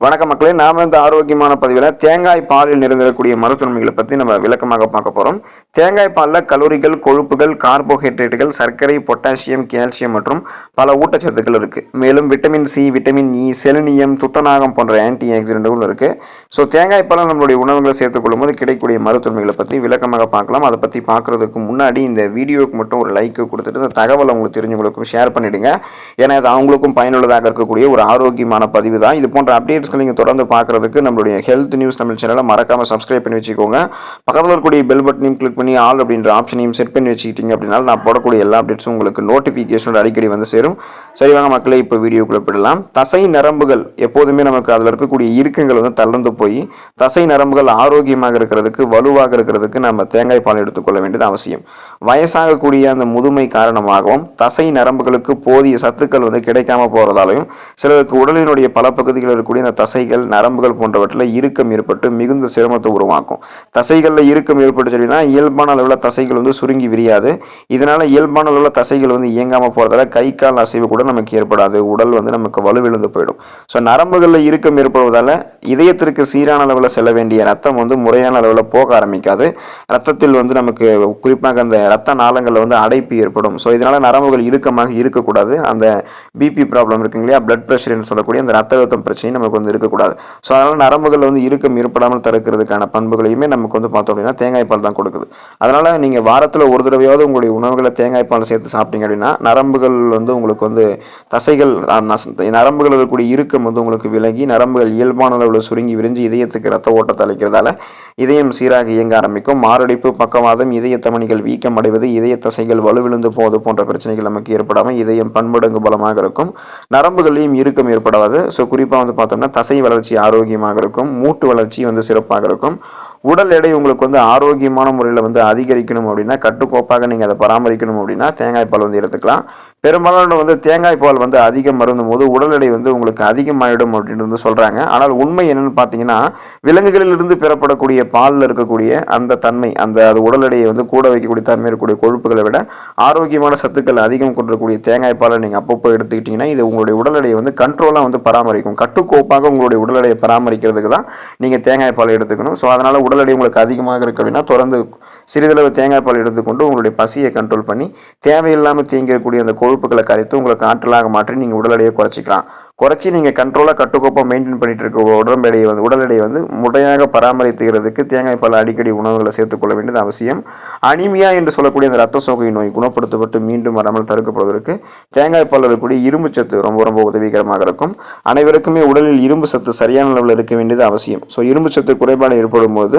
வணக்க மக்களே நாம இந்த ஆரோக்கியமான பதிவில் தேங்காய் பாலில் நிறைந்திருக்கக்கூடிய மருத்துவமைகளை பற்றி நம்ம விளக்கமாக பார்க்க போகிறோம் தேங்காய் பாலில் கலோரிகள் கொழுப்புகள் கார்போஹைட்ரேட்டுகள் சர்க்கரை பொட்டாசியம் கால்சியம் மற்றும் பல ஊட்டச்சத்துக்கள் இருக்குது மேலும் vitamin C vitamin E selenium துத்தநாகம் போன்ற ஆன்டி ஆக்சிடென்ட்களும் இருக்குது ஸோ தேங்காய் பாலை நம்மளுடைய உணவுகளை சேர்த்துக்கொள்ளும் போது கிடைக்கக்கூடிய மருத்துவமைகளை பற்றி விளக்கமாக பார்க்கலாம். அதை பற்றி பார்க்குறதுக்கு முன்னாடி இந்த வீடியோவுக்கு மட்டும் ஒரு லைக்கு கொடுத்துட்டு இந்த தகவலை உங்களுக்கு தெரிஞ்சவங்களுக்கும் ஷேர் பண்ணிவிடுங்க ஏன்னா இது அவங்களுக்கும் பயனுள்ளதாக இருக்கக்கூடிய ஒரு ஆரோக்கியமான பதிவு தான். இது போன்ற அப்டேட்ஸ் நியூஸ்கள் நீங்கள் தொடர்ந்து பார்க்குறதுக்கு நம்மளுடைய ஹெல்த் நியூஸ் தமிழ் சேனலை மறக்காமல் சப்ஸ்கிரைப் பண்ணி வச்சுக்கோங்க. பக்கத்தில் இருக்கக்கூடிய பெல் பட்டனையும் கிளிக் பண்ணி ஆல் அப்படின்ற ஆப்ஷனையும் செட் பண்ணி வச்சுக்கிட்டீங்க அப்படின்னா நான் போடக்கூடிய எல்லா அப்டேட்ஸும் உங்களுக்கு நோட்டிஃபிகேஷனோட அடிக்கடி வந்து சேரும். சரி வாங்க மக்களே இப்போ வீடியோக்குள்ளே போயிடலாம். தசை நரம்புகள் எப்போதுமே நமக்கு அதில் இருக்கக்கூடிய இறுக்கங்கள் வந்து தளர்ந்து போய் தசை நரம்புகள் ஆரோக்கியமாக இருக்கிறதுக்கு வலுவாக இருக்கிறதுக்கு நம்ம தேங்காய் பால் எடுத்துக்கொள்ள வேண்டியது அவசியம். வயசாகக்கூடிய அந்த முதுமை காரணமாகவும் தசை நரம்புகளுக்கு போதிய சத்துக்கள் வந்து கிடைக்காம போகிறதாலையும் சிலருக்கு உடலினுடைய பல பகுதிகளில் இருக்கக்கூடிய அந்த தசைகள் நரம்புகள் போன்றவற்றில் இறுக்கம் ஏற்பட்டு மிகுந்த சிரமத்தை உருவாக்கும். தசைகளில் இறுக்கம் ஏற்பட்டு சொல்லினா இயல்பான அளவில் தசைகள் வந்து சுருங்கி விரியாது. இதனால் இயல்பான அளவில் தசைகள் வந்து இயங்காமல் போகிறதால கை கால் அசைவு கூட நமக்கு ஏற்படாது. உடல் வந்து நமக்கு வலுவிழுந்து போயிடும். ஸோ நரம்புகளில் இறுக்கம் ஏற்படுவதால் இதயத்திற்கு சீரான அளவில் செல்ல வேண்டிய ரத்தம் வந்து முறையான அளவில் போக ஆரம்பிக்காது. ரத்தத்தில் வந்து நமக்கு குறிப்பாக அந்த ரத்த நாளங்களில் வந்து அடைப்பு ஏற்படும். ஸோ இதனால் நரம்புகள் இறுக்கமாக இருக்கக்கூடாது. அந்த பிபி ப்ராப்ளம் இருக்குங்க இல்லையா? பிளட் ப்ரெஷர்னு சொல்லக்கூடிய அந்த ரத்த அழுத்தம் பிரச்சனை நமக்கு வந்து இருக்கக்கூடாது. ஸோ அதனால் நரம்புகள் வந்து இறுக்கம் ஏற்படாமல் தடுக்கிறதுக்கான பண்புகளையுமே நமக்கு வந்து பார்த்தோம் அப்படின்னா தேங்காய் பால் தான் கொடுக்குது. அதனால் நீங்கள் வாரத்தில் ஒரு தடவையாவது உங்களுடைய உணவுகளை தேங்காய் பால் சேர்த்து சாப்பிட்டீங்க அப்படின்னா நரம்புகள் வந்து உங்களுக்கு வந்து தசைகள் நரம்புகள் இருக்கக்கூடிய இறுக்கம் வந்து உங்களுக்கு விலகி நரம்புகள் இயல்பான அளவில் சுருங்கி விரிஞ்சு இதயத்துக்கு ரத்த ஓட்டத்தை அளிக்கிறதால இதயம் சீராக இயங்க ஆரம்பிக்கும். மாரடைப்பு பக்கவாதம் இதய தமணிகள் வீக்கம் அடைவது இதய தசைகள் வலுவிழுந்து போவது போன்ற பிரச்சனைகள் நமக்கு ஏற்படாமல் இதயம் பன்மடங்கு பலமாக இருக்கும். நரம்புகளையும் இறுக்கம் ஏற்படாது. ஸோ குறிப்பாக வந்து பார்த்தோம்னா தசை வளர்ச்சி ஆரோக்கியமாக இருக்கும் மூட்டு வளர்ச்சி வந்து சிறப்பாக இருக்கும். உடல் எடை உங்களுக்கு வந்து ஆரோக்கியமான முறையில் வந்து அதிகரிக்கணும் அப்படின்னா கட்டுக்கோப்பாக நீங்கள் அதை பராமரிக்கணும் அப்படின்னா தேங்காய் பால் வந்து எடுத்துக்கலாம். பெரும்பாலான வந்து தேங்காய் பால் வந்து அதிகம் மருந்தும் போது உடல் எடை வந்து உங்களுக்கு அதிகமாயிடும் அப்படின்னு வந்து சொல்கிறாங்க ஆனால் உண்மை என்னென்னு பார்த்தீங்கன்னா விலங்குகளிலிருந்து பெறப்படக்கூடிய பாலில் இருக்கக்கூடிய அந்த தன்மை அந்த அது உடல் எடையை வந்து கூட வைக்கக்கூடிய தன்மை இருக்கக்கூடிய கொழுப்புகளை விட ஆரோக்கியமான சத்துக்கள் அதிகம் கொண்டிருக்கக்கூடிய தேங்காய் பாலை நீங்கள் அப்பப்போ எடுத்துக்கிட்டிங்கன்னா இது உங்களுடைய உடல் எடையை வந்து கண்ட்ரோலாக வந்து பராமரிக்கும். கட்டுக்கோப்பாக உங்களுடைய உடல் எடையை பராமரிக்கிறதுக்கு தான் நீங்கள் தேங்காய் பால் எடுத்துக்கணும். ஸோ அதனால் உடல் எடை உங்களுக்கு அதிகமாக இருக்கு அப்படின்னா தொடர்ந்து சிறிதளவு தேங்காய் பால் எடுத்துக்கொண்டு உங்களுடைய பசியை கண்ட்ரோல் பண்ணி தேவையில்லாமல் தேங்கிடக்கூடிய அந்த கொழுப்புகளை கரைத்து உங்களுக்கு ஆற்றலாக மாற்றி நீங்கள் உடல் எடையை குறைச்சிக்கலாம். குறைச்சி நீங்கள் கண்ட்ரோலாக கட்டுக்கோப்பாக மெயின்டைன் பண்ணிட்டு இருக்க உடம்பு எடையை வந்து உடல் எடையை வந்து முறையாக பராமரித்துகிறதுக்கு தேங்காய் பால் அடிக்கடி உணவுகளை சேர்த்துக்கொள்ள வேண்டியது அவசியம். அனிமியா என்று சொல்லக்கூடிய அந்த ரத்த சோகை நோய் குணப்படுத்தப்பட்டு மீண்டும் வராமல் தடுக்கப்படுவதற்கு தேங்காய் பால் இருக்கக்கூடிய இரும்பு சத்து ரொம்ப ரொம்ப உதவிகரமாக இருக்கும். அனைவருக்குமே உடலில் இரும்பு சத்து சரியான அளவில் இருக்க வேண்டியது அவசியம். ஸோ இரும்பு சத்து குறைபாடு ஏற்படும் போது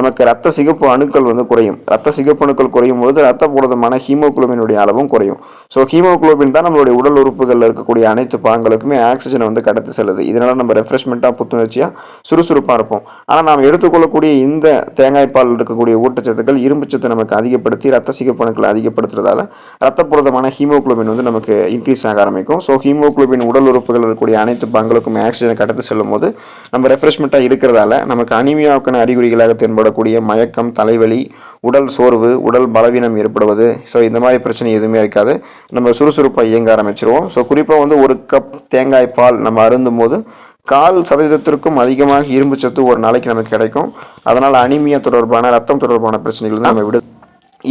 நமக்கு ரத்த சிகப்பு அணுக்கள் வந்து குறையும். ரத்த சிகப்பு அணுக்கள் குறையும் போது ரத்த புரதமான ஹீமோகுளோபினுடைய அளவும் குறையும். ஸோ ஹீமோகுளோபின் தான் நம்மளுடைய உடல் உறுப்புகளில் இருக்கக்கூடிய அனைத்து பாகங்களுக்குமே ஆக்சிஜனை வந்து கடத்து செல்லுது. இதனால் நம்ம ரெஃப்ரெஷ்மெண்ட்டாக புத்துணர்ச்சியாக சுறுசுறுப்பாக இருப்போம். ஆனால் நாம் எடுத்துக்கொள்ளக்கூடிய இந்த தேங்காய்ப்பால் இருக்கக்கூடிய ஊட்டச்சத்துக்கள் இரும்பு சத்து நமக்கு அதிகப்படுத்தி ரத்த சிகப்பணுக்களை அதிகப்படுத்துறதால ரத்தப்புரதமான ஹீமோக்ளோபின் ஹீமோகுளோபின் வந்து நமக்கு இன்க்ரீஸ் ஆக ஆரம்பிக்கும். ஸோ ஹீமோகுளோபின் உடல் உறுப்புகள் இருக்கக்கூடிய அனைத்து பங்களுக்கும் ஆக்சிஜனை கடத்து செல்லும் போது நம்ம ரெஃப்ரெஷ்மெண்ட்டாக இருக்கிறதால நமக்கு அனிமியாவுக்கான அறிகுறிகளாக தென்படக்கூடிய மயக்கம் தலைவலி உடல் சோர்வு உடல் பலவீனம் ஏற்படுவது. ஸோ இந்த மாதிரி பிரச்சனை எதுவுமே இருக்காது. நம்ம சுறுசுறுப்பாக இயங்க ஆரம்பிச்சிருவோம். ஸோ குறிப்பாக வந்து ஒரு கப் தேங்காய் பால் நம்ம அருந்தும் போது கால் சதவீதத்திற்கும் அதிகமாக இரும்பு சத்து ஒரு நாளைக்கு நமக்கு கிடைக்கும். அதனால் அனிமியா தொடர்பான ரத்தம் தொடர்பான பிரச்சனைகள் நம்ம விடு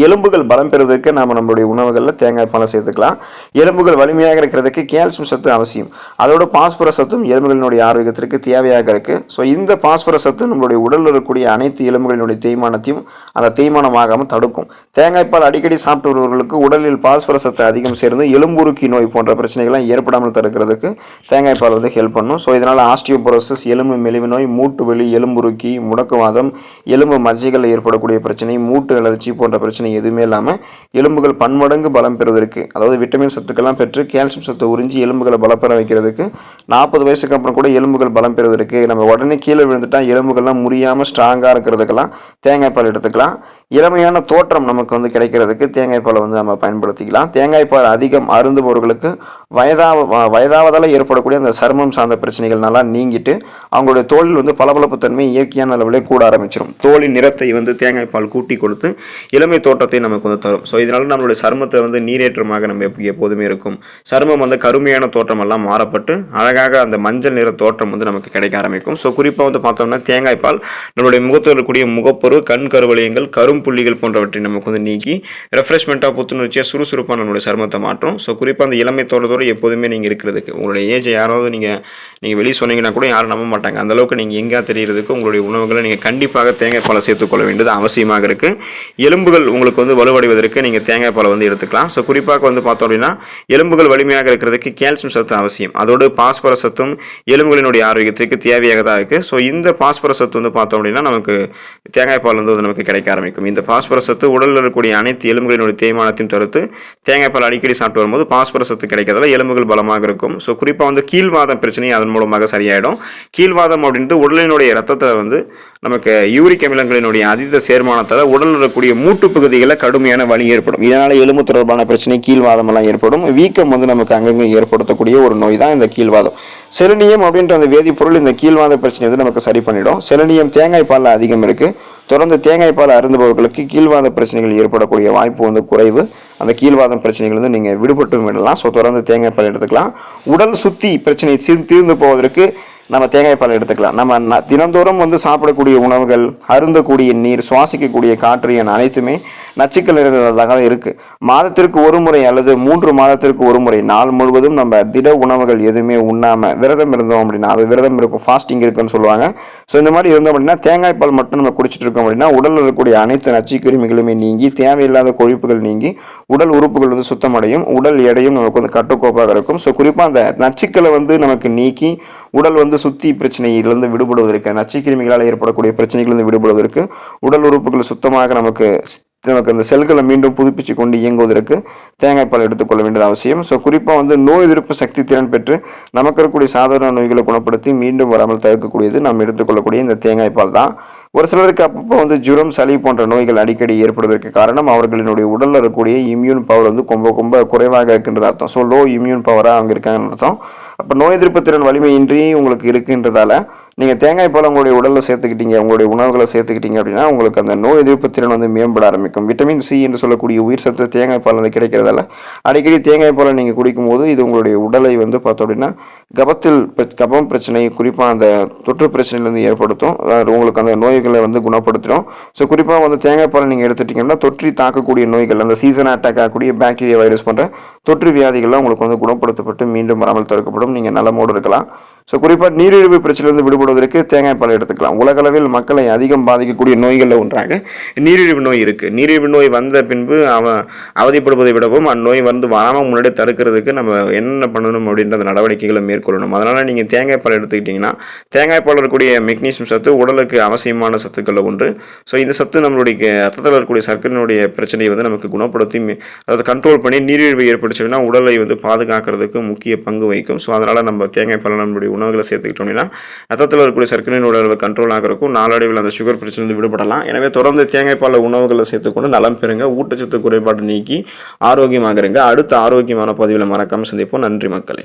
எலும்புகள் பலம் பெறுவதற்கு நாம் நம்மளுடைய உணவுகளில் தேங்காய் பாலை சேர்த்துக்கலாம். எலும்புகள் வலிமையாக இருக்கிறதுக்கு கால்சியம் சத்து அவசியம். அதோட பாஸ்பரஸ் சத்தும் எலும்புகளினுடைய ஆரோக்கியத்திற்கு தேவையாக இருக்கு. ஸோ இந்த பாஸ்பரஸ் சத்து நம்மளுடைய உடலில் இருக்கக்கூடிய அனைத்து எலும்புகளினுடைய தேய்மானத்தையும் அந்த தேய்மானமாகாமல் தடுக்கும். தேங்காய் பால் அடிக்கடி சாப்பிட்டு வருவர்களுக்கு உடலில் பாஸ்பரஸ் சத்து அதிகம் சேர்ந்து எலும்புருக்கி நோய் போன்ற பிரச்சனைகள்லாம் ஏற்படாமல் தடுக்கிறதுக்கு தேங்காய் பால் வந்து ஹெல்ப் பண்ணும். ஸோ இதனால் ஆஸ்டியோபரோசஸ் எலும்பு மெலிவு நோய் மூட்டு வலி எலும்புருக்கி முடக்குவாதம் எலும்பு மஜ்ஜைகளில் ஏற்படக்கூடிய பிரச்சனை மூட்டு அலர்ச்சி போன்ற பிரச்சனை எதுவுமே இல்லாமல் எலும்புகள் பன்மடங்கு பலம் பெறுவதற்கு அதாவது விட்டமின் சத்துக்கெல்லாம் பெற்று கால்சியம் சத்து உறிஞ்சி எலும்புகளை பலப்பெற வைக்கிறதுக்கு நாற்பது வயசுக்கு அப்புறம் கூட எலும்புகள் பலம் பெறுவதற்கு நம்ம உடனே கீழே விழுந்துட்டா எலும்புகள்லாம் முறியாமல் ஸ்ட்ராங்காக இருக்கிறதுக்கெல்லாம் தேங்காய் பால் எடுத்துக்கலாம். இளமையான தோற்றம் நமக்கு வந்து கிடைக்கிறதுக்கு தேங்காய் பாலை வந்து நம்ம பயன்படுத்திக்கலாம். தேங்காய் பால் அதிகம் அருந்துபவர்களுக்கு வயதாக வயதாவதால் ஏற்படக்கூடிய அந்த சருமம் சார்ந்த பிரச்சனைகள் நல்லா நீங்கிட்டு அவங்களுடைய தோலில் வந்து பளபளப்பு தன்மை இயற்கையான அளவிலே கூட ஆரம்பிச்சிடும் தோலின் நிறத்தை வந்து தேங்காய் பால் கூட்டி கொடுத்து இளமை தோற்றத்தை நமக்கு வந்து தரும். ஸோ இதனால் நம்மளுடைய சருமத்தை வந்து நீரேற்றமாக நம்ம எப்போதுமே இருக்கும். சருமம் வந்து கருமையான தோற்றம் எல்லாம் மாறப்பட்டு அழகாக அந்த மஞ்சள் நிற தோற்றம் வந்து நமக்கு கிடைக்க ஆரம்பிக்கும். ஸோ குறிப்பாக வந்து பார்த்தோம்னா தேங்காய் பால் நம்மளுடைய முகத்தில் இருக்கக்கூடிய முகப்பொரு கண் கருவளையங்கள் புள்ளிகள் போன்றவற்றை நமக்கு வந்து நீக்கி ரெஃப்ரெஷ்மெண்ட்டாக புத்துணர்ச்சியாக சுறுசுறுப்பாக நம்மளுடைய சருமத்தை மாற்றும். ஸோ குறிப்பாக அந்த இளமை தோற்றத்தோடு எப்போதுமே நீங்கள் இருக்கிறதுக்கு உங்களுடைய ஏஜை யாராவது நீங்கள் நீங்கள் வெளியே சொன்னீங்கன்னா கூட யாரும் நம்ப மாட்டாங்க. அந்தளவுக்கு நீங்கள் எங்கே தெரிகிறதுக்கு உங்களுடைய உணவுகளை நீங்கள் கண்டிப்பாக தேங்காய் பாலை சேர்த்துக்கொள்ள வேண்டியது அவசியமாக இருக்குது எலும்புகள் உங்களுக்கு வந்து வலுவடைவதற்கு நீங்கள் தேங்காய் பாலை வந்து எடுத்துக்கலாம். ஸோ குறிப்பாக வந்து பார்த்தோம் அப்படின்னா எலும்புகள் வலிமையாக இருக்கிறதுக்கு கால்சியம் சத்து அவசியம். அதோடு பாஸ்பரஸ் சத்தும் எலும்புகளினுடைய ஆரோக்கியத்திற்கு தேவையாக தான் இருக்குது ஸோ இந்த பாஸ்பரஸ் சத்து வந்து பார்த்தோம் அப்படின்னா நமக்கு தேங்காய் பால் வந்து நமக்கு கிடைக்க ஆரம்பிக்கும். இந்த பாஸ்பரஸ் சத்து உடலில் இருக்கக்கூடிய அனைத்து எலும்புகளினுடைய தேய்மானத்தையும் தடுத்து தேங்காய் பால் அடிக்கடி சாப்பிட்டு வரும்போது பாஸ்பரஸ் சத்து கிடைக்கிறதால எலும்புகள் பலமாக இருக்கும். ஸோ குறிப்பாக வந்து கீழ்வாதம் பிரச்சனை அதன் மூலமாக சரியாயிடும். கீழ்வாதம் அப்படின்ட்டு உடலினுடைய ரத்தத்தை வந்து நமக்கு யூரிக் அமிலங்களினுடைய அதீத சேர்மானத்தால் உடலில் இருக்கக்கூடிய மூட்டு பகுதிகளில் கடுமையான வலி ஏற்படும். இதனால் எலும்பு தொடர்பான பிரச்சனை கீழ்வாதமெல்லாம் ஏற்படும். வீக்கம் வந்து நமக்கு அங்கங்கே ஏற்படுத்தக்கூடிய ஒரு நோய் தான் இந்த கீழ்வாதம். செலினியம் அப்படின்ற அந்த வேதிப்பொருள் இந்த கீழ்வாத பிரச்சனை வந்து நமக்கு சரி பண்ணிடும். செலினியம் தேங்காய் பாலில் அதிகம் இருக்குது தொடர்ந்து தேங்காய் பால் அருந்துபவர்களுக்கு கீழ்வாத பிரச்சனைகள் ஏற்படக்கூடிய வாய்ப்பு வந்து குறைவு. அந்த கீழ்வாதம் பிரச்சனைகள் வந்து நீங்கள் விடுபட்டு விடலாம். ஸோ தொடர்ந்து தேங்காய் பால் எடுத்துக்கலாம். உடல் சுத்தி பிரச்சனை தீர்ந்து போவதற்கு நம்ம தேங்காய் பால் எடுத்துக்கலாம். நம்ம தினந்தோறும் வந்து சாப்பிடக்கூடிய உணவுகள் அருந்தக்கூடிய நீர் சுவாசிக்கக்கூடிய காற்று என அனைத்துமே நச்சுக்கள் நிறைந்ததாக இருக்குது மாதத்திற்கு ஒரு முறை அல்லது மூன்று மாதத்திற்கு ஒரு முறை நாள் முழுவதும் நம்ம திட உணவுகள் எதுவுமே உண்ணாமல் விரதம் இருந்தோம் அப்படின்னா அது விரதம் இருக்கும் ஃபாஸ்டிங் இருக்குன்னு சொல்லுவாங்க. ஸோ இந்த மாதிரி இருந்தோம் அப்படின்னா தேங்காய் பால் மட்டும் நம்ம குடிச்சிட்டு இருக்கோம் அப்படின்னா உடலில் இருக்கக்கூடிய அனைத்து நச்சு கிருமிகளுமே நீங்கி தேவையில்லாத கொழுப்புகள் நீங்கி உடல் உறுப்புகள் வந்து சுத்தமடையும் உடல் எடையும் நமக்கு வந்து கட்டுக்கோப்பாக இருக்கும். ஸோ குறிப்பாக அந்த நச்சுக்களை வந்து நமக்கு நீக்கி உடல் வந்து சுத்தி பிரச்சனையிலிருந்து விடுபடுவதற்கு நச்சு கிருமிகளால் ஏற்படக்கூடிய பிரச்சனைகளிலிருந்து விடுபடுவதற்கு உடல் உறுப்புகள் சுத்தமாக நமக்கு நமக்கு அந்த செல்களை மீண்டும் புதுப்பிச்சு கொண்டு இயங்குவதற்கு தேங்காய்ப்பால் எடுத்துக்கொள்ள வேண்டியது அவசியம். ஸோ குறிப்பாக வந்து நோய் எதிர்ப்பு சக்தி திறன் பெற்று நமக்கு இருக்கக்கூடிய சாதாரண நோய்களை குணப்படுத்தி மீண்டும் வராமல் தவிர்க்கக்கூடியது நாம் எடுத்துக்கொள்ளக்கூடிய இந்த தேங்காய்ப்பால் தான். ஒரு சிலருக்கு அப்பப்போ வந்து ஜுரம் சளி போன்ற நோய்கள் அடிக்கடி ஏற்படுவதற்கு காரணம் அவர்களினுடைய உடலில் இருக்கக்கூடிய இம்யூன் பவர் வந்து ரொம்ப ரொம்ப குறைவாக இருக்கின்றது அர்த்தம். ஸோ லோ இம்யூன் பவராக அவங்க இருக்காங்கன்னு அர்த்தம். அப்போ நோய் எதிர்ப்பு திறன் வலிமையின்றி உங்களுக்கு இருக்குன்றதால நீங்கள் தேங்காய் பழம் உங்களுடைய உடலில் சேர்த்துக்கிட்டீங்க உங்களுடைய உணவுகளை சேர்த்துக்கிட்டீங்க அப்படின்னா உங்களுக்கு அந்த நோய் எதிர்ப்பு திறன் வந்து மேம்பட ஆரம்பிக்கும். விட்டமின் சி என்று சொல்லக்கூடிய உயிர் சத்து தேங்காய் பழம் வந்து கிடைக்கிறதால அடிக்கடி தேங்காய் பழம் நீங்கள் குடிக்கும்போது இது உங்களுடைய உடலை வந்து பார்த்தோம் அப்படின்னா கபத்தில் பிர- கபம் பிரச்சனை குறிப்பாக அந்த தொற்று பிரச்சனையிலேருந்து ஏற்படுத்தும். அதாவது உங்களுக்கு அந்த நோய்களை வந்து குணப்படுத்திடும். ஸோ குறிப்பாக வந்து தேங்காய் பழம் நீங்கள் எடுத்துட்டீங்கன்னா தொற்றி தாக்கக்கூடிய நோய்கள் அந்த சீசன் அட்டாக் ஆகக்கூடிய பாக்டீரியா வைரஸ் போன்ற தொற்று வியாதிகள்லாம் உங்களுக்கு வந்து குணப்படுத்தப்பட்டு மீண்டும் வராமல் தடுக்கப்படும். நீங்கள் நலமோடு இருக்கலாம். ஸோ குறிப்பாக நீரிழிவு பிரச்சனையிலிருந்து விடுபடுவதற்கு தேங்காய் பால் எடுத்துக்கலாம். உலகளவில் மக்களை அதிகம் பாதிக்கக்கூடிய நோய்களில் ஒன்றாக நீரிழிவு நோய் இருக்குது நீரிழிவு நோய் வந்த பின்பு அவன் அவதிப்படுவதை விடவும் அந்நோய் வந்து வராமல் முன்னாடி தடுக்கிறதுக்கு நம்ம என்ன பண்ணணும் அப்படின்ற நடவடிக்கைகளை மேற்கொள்ளணும். அதனால் நீங்கள் தேங்காய் பால் எடுத்துக்கிட்டிங்கன்னா தேங்காய் பால் இருக்கக்கூடிய மெக்னீசியம் சத்து உடலுக்கு அவசியமான சத்துக்களில் ஒன்று. ஸோ இந்த சத்து நம்மளுடைய ரத்தத்தில் இருக்கக்கூடிய சர்க்கரையினுடைய பிரச்சனையை வந்து நமக்கு குணப்படுத்தி அதாவது கண்ட்ரோல் பண்ணி நீரிழிவு ஏற்பட்டுச்சுன்னா உடலை வந்து பாதுகாக்கிறதுக்கு முக்கிய பங்கு வகிக்கும். ஸோ அதனால் நம்ம தேங்காய் பால் நம்மளுடைய உணவுகளை சேர்த்துக்கிட்டோம் அப்படின்னா ரத்தத்தில் இருக்கக்கூடிய சர்க்கரையின் உடல் கண்ட்ரோல் ஆகிறதுக்கும் நாளடைவில் அந்த சுகர் பிரச்சனை விடுபடலாம். எனவே தொடர்ந்து தேங்காய் பால் உணவுகளை சேர்த்துக்கொண்டு நலம் பெறுங்க. ஊட்டச்சத்து குறைபாடு நீக்கி ஆரோக்கியமாக இருங்க அடுத்த ஆரோக்கியமான பதிவில் மறக்காமல் சந்திப்போம். நன்றி மக்களை.